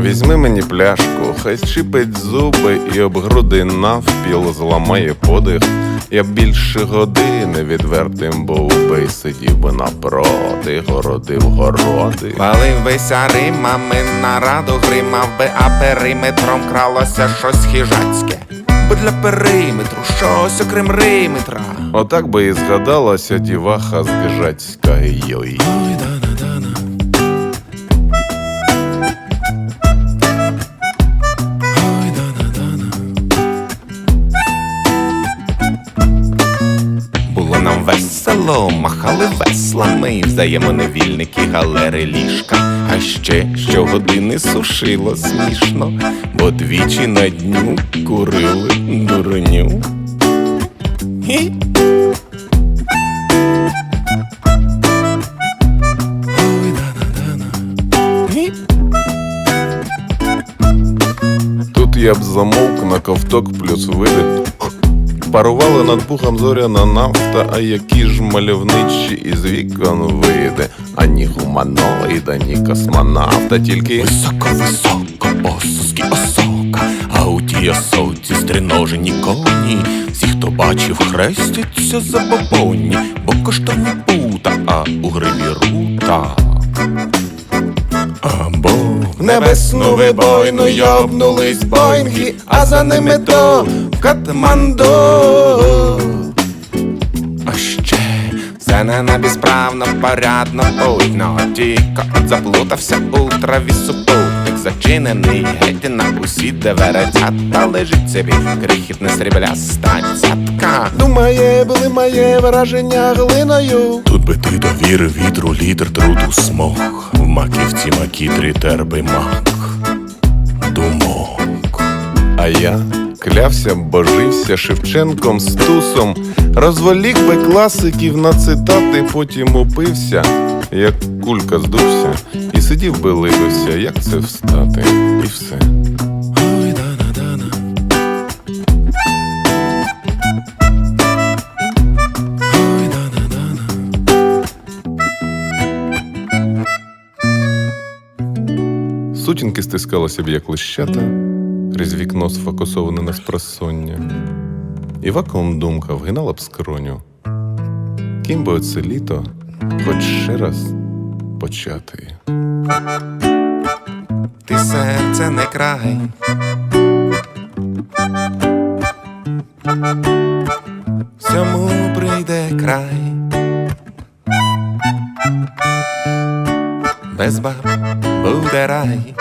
Візьми мені пляшку, хай щипить зуби і об груди навпіл зламає подих. Я більше години відвертим був би сидів би напроти, городив городи. Валив бися римами на раду гримав би, а периметром кралося щось хижацьке. Бо для периметру щось окрім риметра. Отак би і згадалася діваха з Гжацька йой. Весело, махали веслами, взаємоневільники, галери ліжка. А ще щогодини сушило смішно, бо двічі на дню курили. Хі. Тут я б замовк на ковток плюс види. Парували над пухом зоряна нафта, а які ж мальовничі із вікон вийде. Ані гуманоїда, ні космонавта, тільки Високо-високо, ососки осока, а у тій осоці стриножені коні. Всі, хто бачив, хрестяться за бобоні, бо коштовні пута, а у гриві рута. Або в небесну вибойну йобнулись боїнги, а за ними то Катманду. А ще все на небі справно, порядно, будьно Тільки от заплутався у траві супутник Зачинений геть на усі дверця Та лежить собі. Крихітне срібляста цятка. Думає, були моє враження глиною. Тут би ти довірив вітру літр труду смог. В маківці макітрі терби мак. Думок. А я клявся, божився Шевченком з тусом, розволік би класиків на цитати, потім упився, як кулька здувся, і сидів би ливився, як це встати, і все. Сутінки стискалися б, як лищата, крізь вікно сфокусоване на спросоння. І вакуум думка вгинала б скроню. Ким би оце літо, хоч ще раз почати. Ти серце не край. Всьому прийде край. Без баб буде рай.